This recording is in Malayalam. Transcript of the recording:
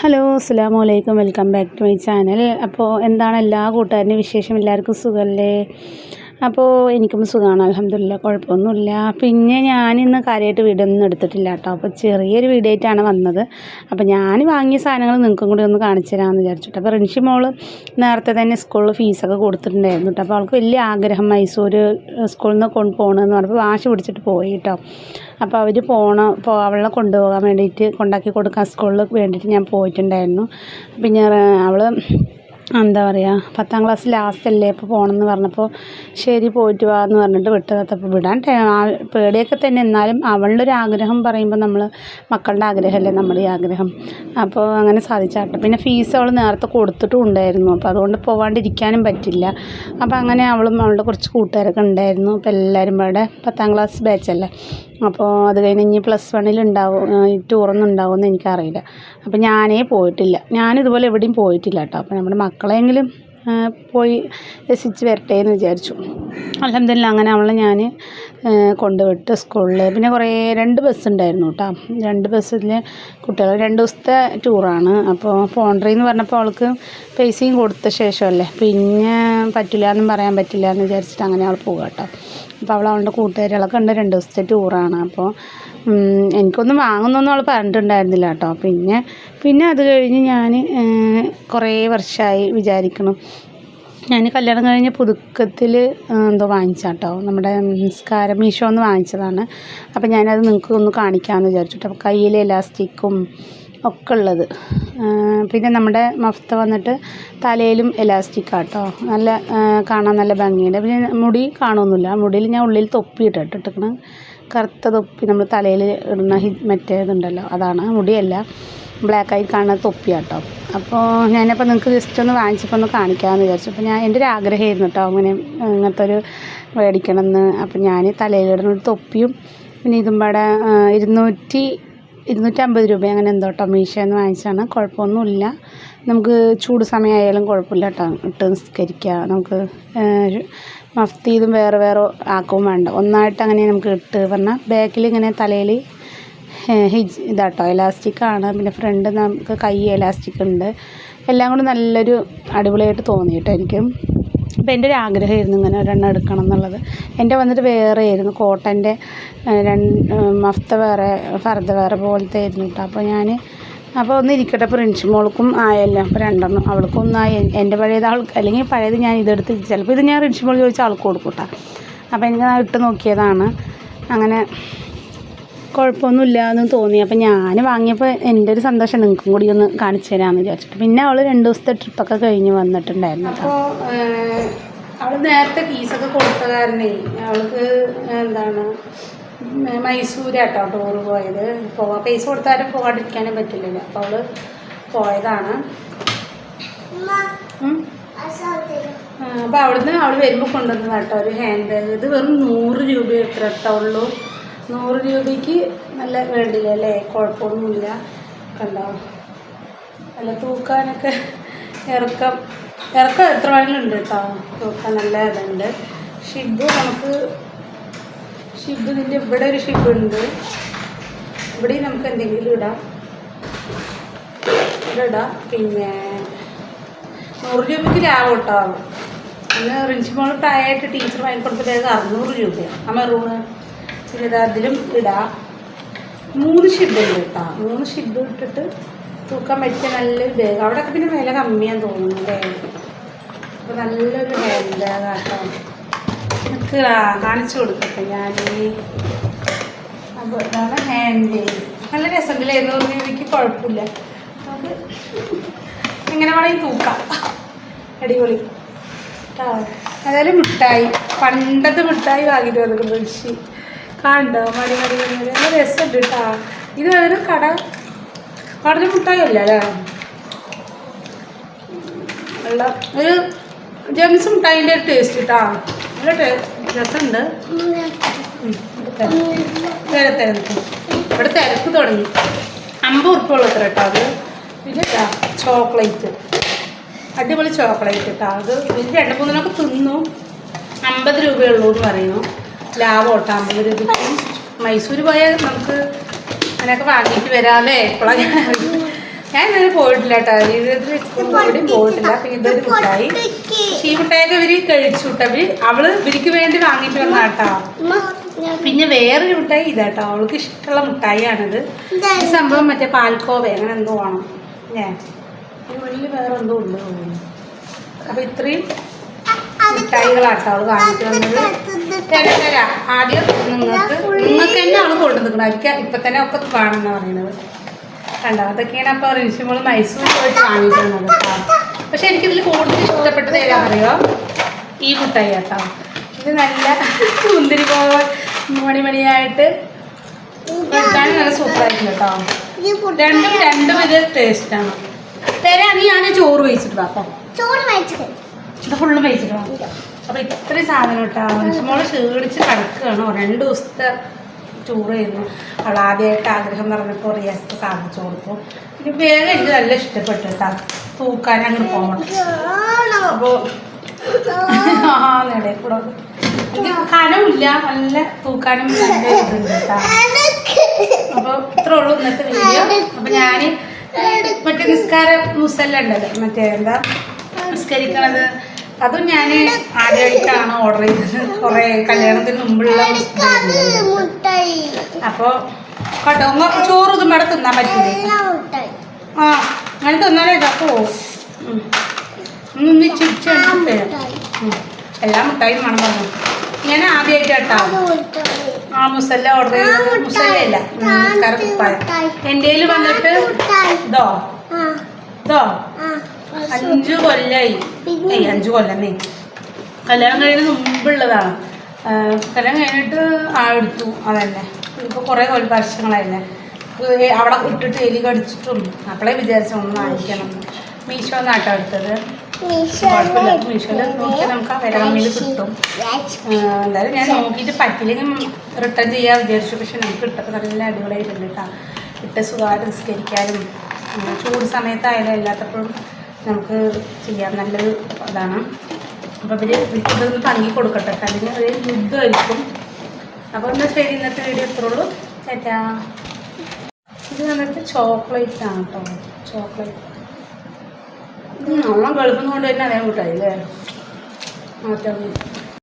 ഹലോ അസ്സാമു അലൈക്കും welcome back to my channel. അപ്പോൾ എന്താണ് എല്ലാ കൂട്ടുകാരനും വിശേഷം? എല്ലാവർക്കും സുഖമല്ലേ? അപ്പോൾ എനിക്കും സുഖമാണ് അലഹമില്ല കുഴപ്പമൊന്നുമില്ല. പിന്നെ ഞാനിന്ന് കാര്യമായിട്ട് വീടൊന്നും എടുത്തിട്ടില്ല കേട്ടോ. അപ്പോൾ ചെറിയൊരു വീഡിയോ ആയിട്ടാണ് വന്നത്. അപ്പോൾ ഞാൻ വാങ്ങിയ സാധനങ്ങൾ നിങ്ങൾക്കും കൂടി ഒന്ന് കാണിച്ചു തരാമെന്ന് വിചാരിച്ചിട്ട് അപ്പോൾ റിൻഷി മോൾ നേരത്തെ തന്നെ സ്കൂളിൽ ഫീസൊക്കെ കൊടുത്തിട്ടുണ്ടായിരുന്നു കേട്ടോ. അപ്പോൾ അവൾക്ക് വലിയ ആഗ്രഹം മൈസൂർ സ്കൂളിൽ നിന്ന് കൊണ്ട് പോകണമെന്ന് പറഞ്ഞപ്പോൾ വാശി പിടിച്ചിട്ട് പോയി കേട്ടോ. അപ്പോൾ അവർ പോണ ഇപ്പോൾ അവളെ കൊണ്ടുപോകാൻ വേണ്ടിയിട്ട് കൊണ്ടാക്കി കൊടുക്കാൻ സ്കൂളിൽ വേണ്ടിയിട്ട് ഞാൻ പോയിട്ടുണ്ടായിരുന്നു. പിന്നെ അവൾ എന്താ പറയുക പത്താം ക്ലാസ് ലാസ്റ്റ് അല്ലേ ഇപ്പോൾ പോകണമെന്ന് പറഞ്ഞപ്പോൾ ശരി പോയിട്ട് വാ എന്ന് പറഞ്ഞിട്ട് വിട്ടത്. അപ്പോൾ വിടാൻ പേടിയൊക്കെ തന്നെ. എന്നാലും അവളുടെ ഒരു ആഗ്രഹം പറയുമ്പോൾ നമ്മൾ മക്കളുടെ ആഗ്രഹമല്ലേ നമ്മുടെ ഈ ആഗ്രഹം. അപ്പോൾ അങ്ങനെ സാധിച്ചാട്ടെ. പിന്നെ ഫീസ് അവൾ നേരത്തെ കൊടുത്തിട്ടും ഉണ്ടായിരുന്നു. അപ്പോൾ അതുകൊണ്ട് പോവാണ്ടിരിക്കാനും പറ്റില്ല. അപ്പോൾ അങ്ങനെ അവളും അവളുടെ കുറച്ച് കൂട്ടുകാരൊക്കെ ഉണ്ടായിരുന്നു. അപ്പോൾ എല്ലാവരും ഇവിടെ പത്താം ക്ലാസ് ബാച്ചല്ലേ അപ്പോൾ അത് കഴിഞ്ഞ് ഇനി പ്ലസ് വണ്ണിൽ ഉണ്ടാവും ടൂറൊന്നും ഉണ്ടാവുമെന്ന് എനിക്കറിയില്ല. അപ്പോൾ ഞാനേ പോയിട്ടില്ല. ഞാനിതുപോലെ എവിടെയും പോയിട്ടില്ല കേട്ടോ. അപ്പോൾ നമ്മുടെ മക്കളെങ്കിലും പോയി രസിച്ച് വരട്ടെ എന്ന് വിചാരിച്ചു. അലഹമില്ല അങ്ങനെ അവളെ ഞാൻ കൊണ്ടുവിട്ട് സ്കൂളിൽ പിന്നെ കുറേ രണ്ട് ബസ് ഉണ്ടായിരുന്നു കേട്ടോ രണ്ട് ബസ്സിൽ കുട്ടികൾ രണ്ട് ദിവസത്തെ ടൂറാണ് അപ്പോൾ പോണ്ടറി എന്ന് പറഞ്ഞപ്പോൾ അവൾക്ക് പൈസയും കൊടുത്ത ശേഷമല്ലേ. പിന്നെ പറ്റില്ല എന്നും പറയാൻ പറ്റില്ല എന്ന് വിചാരിച്ചിട്ട് അങ്ങനെ അവൾ പോകാം കേട്ടോ അപ്പോൾ അവൾ അവളുടെ കൂട്ടുകാരികളൊക്കെ ഉണ്ട് രണ്ട് ദിവസത്തെ ടൂറാണ് അപ്പോൾ എനിക്കൊന്നും വാങ്ങുന്നൊന്നും അവൾ പറഞ്ഞിട്ടുണ്ടായിരുന്നില്ല കേട്ടോ. പിന്നെ പിന്നെ അത് കഴിഞ്ഞ് ഞാൻ കുറേ വർഷമായി വിചാരിക്കണം. ഞാൻ കല്യാണം കഴിഞ്ഞ് പുതുക്കത്തിൽ എന്തോ വാങ്ങിച്ചാട്ടോ നമ്മുടെ നിസ്കാരം മീഷോ ഒന്ന് വാങ്ങിച്ചതാണ്. അപ്പോൾ ഞാനത് നിങ്ങൾക്ക് ഒന്ന് കാണിക്കാമെന്ന് വിചാരിച്ചിട്ട്. അപ്പോൾ കയ്യിൽ എലാസ്റ്റിക്കും ഒക്കെ ഉള്ളത് പിന്നെ നമ്മുടെ മഫ്ത വന്നിട്ട് തലയിലും എലാസ്റ്റിക് ആട്ടോ നല്ല കാണാൻ നല്ല ഭംഗിയുണ്ട്. പിന്നെ മുടി കാണുമൊന്നുമില്ല മുടിയിൽ ഞാൻ ഉള്ളിൽ തൊപ്പി ഇട്ടിട്ടിരിക്കണം. കറുത്ത തൊപ്പി നമ്മൾ തലയിൽ ഇടുന്ന ഹി മറ്റേ ഇതുണ്ടല്ലോ അതാണ്. മുടിയല്ല. ബ്ലാക്ക് ആയി കാണുന്ന തൊപ്പിയാട്ടോ അപ്പോൾ ഞാനപ്പോൾ നിങ്ങൾക്ക് ജസ്റ്റ് ഒന്ന് വാങ്ങിച്ചപ്പോൾ ഒന്ന് കാണിക്കാമെന്ന് വിചാരിച്ചു. അപ്പോൾ ഞാൻ എന്റെ ഒരു ആഗ്രഹമായിരുന്നു കേട്ടോ അങ്ങനെ ഇങ്ങനത്തെ ഒരു മേടിക്കണമെന്ന്. അപ്പോൾ ഞാൻ തലയിലിടുന്ന ഒരു തൊപ്പിയും പിന്നെ ഇതും പാടെ ഇരുന്നൂറ്റി ഇരുന്നൂറ്റമ്പത് രൂപ അങ്ങനെ എന്തോ കേട്ടോ മീഷോന്ന് വാങ്ങിച്ചാണ് കുഴപ്പമൊന്നുമില്ല. നമുക്ക് ചൂട് സമയമായാലും കുഴപ്പമില്ല കേട്ടോ ഇട്ട് നിസ്കരിക്കുക നമുക്ക് മഫ്തി ഇതും വേറെ വേറെ ആക്കും വേണ്ട. ഒന്നായിട്ട് അങ്ങനെ നമുക്ക് ഇട്ട് പറഞ്ഞാൽ ബാക്കിൽ ഇങ്ങനെ തലയിൽ ഹിജ് ഇതാട്ടോ ഇലാസ്റ്റിക്കാണ് പിന്നെ ഫ്രണ്ട് നമുക്ക് കൈ ഇലാസ്റ്റിക് ഉണ്ട്. എല്ലാം കൂടി നല്ലൊരു അടിപൊളിയായിട്ട് തോന്നി കേട്ടോ എനിക്ക് അപ്പോൾ എന്റെ ഒരു ആഗ്രഹമായിരുന്നു ഇങ്ങനെ ഒരെണ്ണം എടുക്കണം എന്നുള്ളത്. എന്റെ വന്നിട്ട് വേറെ ആയിരുന്നു. കോട്ടന്റെ രണ്ട് മഫ്ത വേറെ ഫർദ വേറെ പോലത്തെ ആയിരുന്നു കേട്ടോ. അപ്പോൾ ഞാൻ അപ്പോൾ ഒന്ന് ഇരിക്കട്ടെ റിൻഷി മോൾക്കും ആയല്ലോ. അപ്പോൾ രണ്ടെണ്ണം അവൾക്കും ഒന്നായി എന്റെ പഴയത് ആൾക്ക് അല്ലെങ്കിൽ പഴയത് ഞാൻ ഇതെടുത്ത് ചിലപ്പോൾ ഇത് ഞാൻ റിൻസ് മോൾ ചോദിച്ചാൽ ആൾക്ക് കൊടുക്കൂട്ടാ അപ്പോൾ എനിക്ക് ഇട്ട് നോക്കിയതാണ്. അങ്ങനെ കുഴപ്പമൊന്നുമില്ല എന്ന് തോന്നി. അപ്പോൾ ഞാൻ വാങ്ങിയപ്പോൾ എന്റെ ഒരു സന്തോഷം നിങ്ങൾക്കും കൂടി ഒന്ന് കാണിച്ചു തരാമെന്ന് വിചാരിച്ചിട്ട്. പിന്നെ അവൾ രണ്ട് ദിവസത്തെ ട്രിപ്പൊക്കെ കഴിഞ്ഞ് വന്നിട്ടുണ്ടായിരുന്നു അപ്പോൾ അവൾ നേരത്തെ ഫീസൊക്കെ കൊടുത്ത കാരണേ അവൾക്ക് എന്താണ് മൈസൂരാട്ടോ ടൂർ പോയത്. പോവാ പൈസ കൊടുത്താലും പോകാണ്ടിരിക്കാനും പറ്റില്ലല്ലോ. അപ്പോൾ അവൾ പോയതാണ്. അപ്പോൾ അവിടുന്ന് അവൾ വരുമ്പോൾ കൊണ്ടുവന്നതാട്ടോ. ഒരു ഹാൻഡ് ബാഗ് ഇത് വെറും നൂറ് രൂപ എത്ര ഉള്ളൂ നൂറ് രൂപയ്ക്ക് നല്ല വേണ്ടില്ല അല്ലേ? കുഴപ്പമൊന്നുമില്ല. കണ്ടോ? നല്ല തൂക്കാനൊക്കെ ഇറക്കം. ഇറക്കം എത്ര വേണമെങ്കിലും ഉണ്ട് കേട്ടോ. തൂക്കാൻ നല്ല ഇതുണ്ട്. ഷിബ് നമുക്ക് ഷിബ് ഇതിന്റെ ഇവിടെ ഒരു ഷിബ് ഉണ്ട്. ഇവിടെ നമുക്ക് എന്തെങ്കിലും ഇടാം. ഇവിടെ ഇടാം. പിന്നെ നൂറ് രൂപയ്ക്ക് ലാഭം കേട്ടോ. അന്ന് റിൻസിമോൾ പ്രായമായിട്ട് ടീച്ചർ വാങ്ങിക്കൊടുത്ത അറുന്നൂറ് രൂപയാണ് ആ മെറൂണ്. പിന്നെ ഇടാ. മൂന്ന് ഷിബ് ഉണ്ട് മൂന്ന് ഷിബ് ഇട്ടിട്ട് തൂക്കാൻ പറ്റിയ നല്ലൊരു ബാഗ് അവിടെയൊക്കെ പിന്നെ വില കമ്മിയാന്ന് തോന്നുന്നു ബാഗ് അപ്പോൾ നല്ലൊരു ഹാൻഡ് ബാഗ് ആട്ടോ. എനിക്ക് കാണിച്ചു കൊടുക്കട്ടെ ഞാൻ അപ്പോൾ ഇതാണ് ഹാൻഡ് ബാഗ് നല്ല രസമുണ്ടല്ലേ നൂറ് രൂപയ്ക്ക് കുഴപ്പമില്ല. നമുക്ക് എങ്ങനെ വേണമെങ്കിൽ തൂക്കാം. അടിപൊളി. കേട്ടോ. അതായത് മിഠായി. പണ്ടത്തെ മിഠായി വാങ്ങിയിട്ട് വന്നിട്ട് ഋഷി. കണ്ടോ? മടി മടി നല്ല രസമുണ്ട് കേട്ടോ. ഇത് ഒരു കട കടഞ്ഞ മുട്ടായല്ല? ഒരു ജംസ് മുട്ടായിന്റെ ഒരു ടേസ്റ്റ് കേട്ടോ. നല്ല രസമുണ്ട്. നേരെ തിരക്ക് ഇവിടെ തിരക്ക് തുടങ്ങി. അമ്പത് ഉറുപ്പുള്ള അത്ര കേട്ടോ അത്. പിന്നെ ചോക്ലേറ്റ്. അടിപൊളി ചോക്ലേറ്റ് കേട്ടോ അത്. ഇതിൽ രണ്ട് മൂന്നിനൊക്കെ തിന്നു. അമ്പത് രൂപയുള്ളൂ എന്ന് പറയുന്നു. ലാഭം ഓട്ടാൻ രൂപയ്ക്ക് മൈസൂർ പോയാൽ നമുക്ക് അങ്ങനെയൊക്കെ വാങ്ങിയിട്ട് വരാമല്ലേ എപ്പോഴാണ് ഞാൻ ഇന്നലെ പോയിട്ടില്ല കേട്ടോ. ജീവിതത്തിൽ എവിടെയും പോയിട്ടില്ല. അപ്പം ഇതൊരു മിഠായി ഈ മിഠായിയൊക്കെ ഇവർ കഴിച്ചു കേട്ടോ. അവർ അവൾ ഇവർക്ക് വേണ്ടി വാങ്ങിയിട്ട് വന്ന കേട്ടോ. പിന്നെ വേറൊരു മിഠായി ഇതാട്ടോ അവൾക്ക് ഇഷ്ടമുള്ള മിഠായിയാണിത് ഈ സംഭവം മറ്റേ പാൽക്കോവ അങ്ങനെ എന്തോ ആണോ. ഏ ഉള്ളിൽ വേറെ എന്തോ ഉണ്ട് അപ്പം ഇത്രയും മിഠായികളാട്ടോ അവൾ വാങ്ങിച്ചു വന്നത്. തരാം തരാം. ആദ്യം നിങ്ങൾക്ക് നിങ്ങൾക്ക് തന്നെ അവൾ കൊണ്ടുവന്നിക്കണം അരിക്ക ഇപ്പൊ തന്നെ ഒക്കെ കാണുന്ന പറയുന്നത്. കണ്ടോ? അതൊക്കെയാണ് അപ്പൊ റിൻഷിമോൾ മൈസൂർ പോയിട്ട് വാങ്ങിക്കുന്നത്. പക്ഷെ എനിക്കിതിൽ കൂടുതൽ ഇഷ്ടപ്പെട്ടത് ഏതാ അറിയോ? ഈ മുട്ടായി കേട്ടോ. ഇത് നല്ല മുന്തിരി പോലെ മണി കിട്ടാൻ നല്ല സൂപ്പറായിരിക്കും കേട്ടോ. രണ്ടും രണ്ടും ഇത് ടേസ്റ്റാണ് തരാ നീ ഞാൻ ചോറ് വെച്ചിട്ട് വാ കേട്ടോ ചോറ് ഇത് ഫുള്ളും വെച്ചിട്ട് വാ. അപ്പൊ ഇത്രയും സാധനം കേട്ടോ മോൾ ക്ഷീണിച്ച് കിടക്കുകയാണ്. രണ്ട് ദിവസത്തെ ചെയ്യുന്നു അവൾ ആദ്യമായിട്ട് ആഗ്രഹം പറഞ്ഞപ്പോൾ റിയാസ് സാധിച്ചു കൊടുത്തു. പിന്നെ വേഗം എനിക്ക് നല്ല ഇഷ്ടപ്പെട്ടു കേട്ടോ തൂക്കാൻ അങ്ങോട്ട് പോകണം അപ്പോൾ കൂടെ കനമില്ല. നല്ല തൂക്കാനും നല്ല ഇതുണ്ട് കേട്ടോ അപ്പോൾ ഇത്രേ ഉള്ളൂ ഇന്നത്തെ വീഡിയോ അപ്പോൾ ഞാൻ മറ്റേ നിസ്കാരം മുസല്ല ഉണ്ടല്ലോ മറ്റേ എന്താ? നിസ്കരിക്കണത്. അതും ഞാൻ ആദ്യമായിട്ടാണ് ഓർഡർ ചെയ്തത്. കുറേ കല്യാണത്തിന് മുമ്പുള്ള അപ്പൊ അപ്പോൾ കേട്ടോ ഒന്ന് ചോറ് ഇതും ഇവിടെ തിന്നാൻ പറ്റില്ലേ ആ അങ്ങനെ തിന്നാലേ ഇതാക്കോ ഒന്ന് മുട്ടായി. എല്ലാ മുട്ടായും വേണം പറഞ്ഞു. ഞാൻ ആദ്യമായിട്ട് കേട്ടോ ആ മുസല്ല ഓർഡർ ചെയ്തത്. മുസല്ല എന്റെ കുപ്പായം എന്റെ വന്നിട്ട് ഇതോ ഇതോ അഞ്ചു കൊല്ലായി. ഏയ് അഞ്ചു കൊല്ലന്നേ കല്യാണം കഴിയുന്നതിന് മുമ്പുള്ളതാണ്. കല്യാണം കഴിഞ്ഞിട്ട് ആ എടുത്തു അതന്നെ. ഇപ്പോൾ കുറേ കൊല്ല വർഷങ്ങളായില്ലേ. അവിടെ ഇട്ടിട്ട് എലി കടിച്ചിട്ടും. അപ്പോഴേ വിചാരിച്ച ഒന്ന് വാങ്ങിക്കണം. മീശോ നാട്ടാ എടുത്തത്. കുഴപ്പമില്ല. മീഷോയിൽ നോക്കി നമുക്ക് ആ വില കമ്മിയിൽ കിട്ടും. എന്തായാലും ഞാൻ നോക്കിയിട്ട് പറ്റില്ലെങ്കിൽ റിട്ടേൺ ചെയ്യാൻ വിചാരിച്ചു. പക്ഷെ നമുക്ക് ഇട്ടപ്പോൾ നല്ല അടിപൊളിയായിട്ടുണ്ട് കേട്ടോ. ഇട്ട് സുഖമായിട്ട് നിസ്കരിക്കാനും ചൂട് സമയത്തായാലും എല്ലാത്തപ്പോഴും നമുക്ക് ചെയ്യാൻ നല്ലൊരു അതാണ് അപ്പോൾ ഇവർ ഇതൊന്ന് തങ്ങി കൊടുക്കട്ടെ. അതിന് അല്ലെങ്കിൽ ഒരു യുദ്ധമായിരിക്കും അപ്പോൾ എന്നാൽ ശരി ഇന്നത്തെ വീഡിയോ ഇത്രേ ഉള്ളൂ. ചേട്ടാ ഇത് വന്നിട്ട് ചോക്ലേറ്റ് ആണ് കേട്ടോ ചോക്ലേറ്റ് നമ്മൾ ഗൾഫിൽ നിന്ന് കൊണ്ട് തന്നെ അതേ കൂട്ടായില്ലേ മാറ്റം